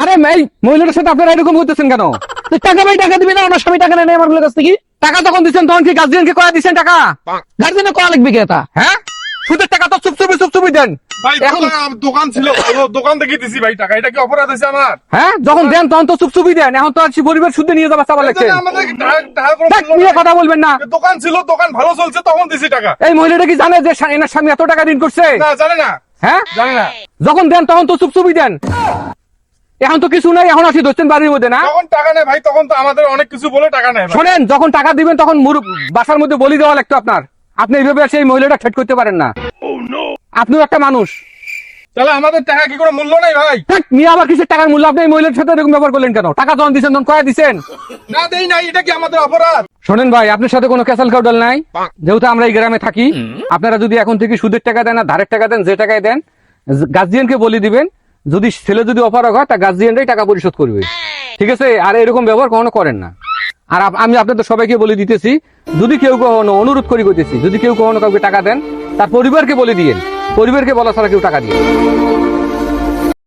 আরে এই মহিলাটার সাথে আপনারা এরকম করতেছেন কেন? টাকা ভাই টাকা দিবেন না আমার স্বামী টাকা নেই আমার কাছ থেকে? টাকা তখন দিচ্ছেন তখন কি গার্জিয়ানকে কয়া দিচ্ছেন টাকা? গার্জিয়ানে কয়া লাগবে কি এটা? হ্যাঁ? সুদের টাকা তো চুপচুপি চুপচুপি দেন। ভাই এখন দোকান- দোকান ছিল দোকান থেকে দিছি ভাই টাকা এটা কি অপরাধ হয়েছে আমার? হ্যাঁ যখন দেন তখন তো চুপচুপি দেন। এখন তো আর সে পরিবার শুদ্ধ নিয়ে লাগছে। নিয়ে কথা বলবেন না। দোকান ছিল দোকান ভালো চলছে তখন দিছি টাকা। এই মহিলাটা কি জানে যে এনার স্বামী এত টাকা ঋণ করছে? না জানে না। হ্যাঁ? জানে না। যখন দেন তখন তো চুপচুপি দেন। এখন তো কিছু নাই এখন আসি ধরছেন বাড়ির মধ্যে না? তখন টাকা নেই ভাই তখন তো আমাদের অনেক কিছু বলে টাকা নেই শোনেন যখন টাকা দিবেন তখন বাসার মধ্যে বলি দেওয়া লাগতো আপনার। আপনি এইভাবে সেই মহিলাটা ঠেট করতে পারেন না। আপনিও একটা মানুষ। তাহলে আমাদের টাকা কি কোনো মূল্য নাই ভাই? নিয়ে আবার কিসের টাকার মূল্য? আপনি মহিলার সাথে এরকম ব্যবহার করলেন কেন? টাকা যখন দিচ্ছেন তখন কয়া দিচ্ছেন না দেই নাই এটা কি আমাদের অপরাধ? শোনেন ভাই আপনার সাথে কোনো ক্যাসাল কাউডাল নাই। যেহেতু আমরা এই গ্রামে থাকি আপনারা যদি এখন থেকে সুদের টাকা দেন আর ধারের টাকা দেন যে টাকায় দেন গার্জিয়ানকে বলে দিবেন যদি ছেলে যদি অপারগ হয়, তা গার্জিয়ানরাই টাকা পরিশোধ করবে। ঠিক আছে? আর এরকম ব্যবহার কখনো করেন না। আর আমি আপনাদের সবাইকে বলে দিতেছি, যদি কেউ কখনো অনুরোধ করি করতেছি, যদি কেউ কখনো কাউকে টাকা দেন, তার পরিবারকে বলে দিয়েন। পরিবারকে বলা ছাড়া কেউ টাকা দিয়ে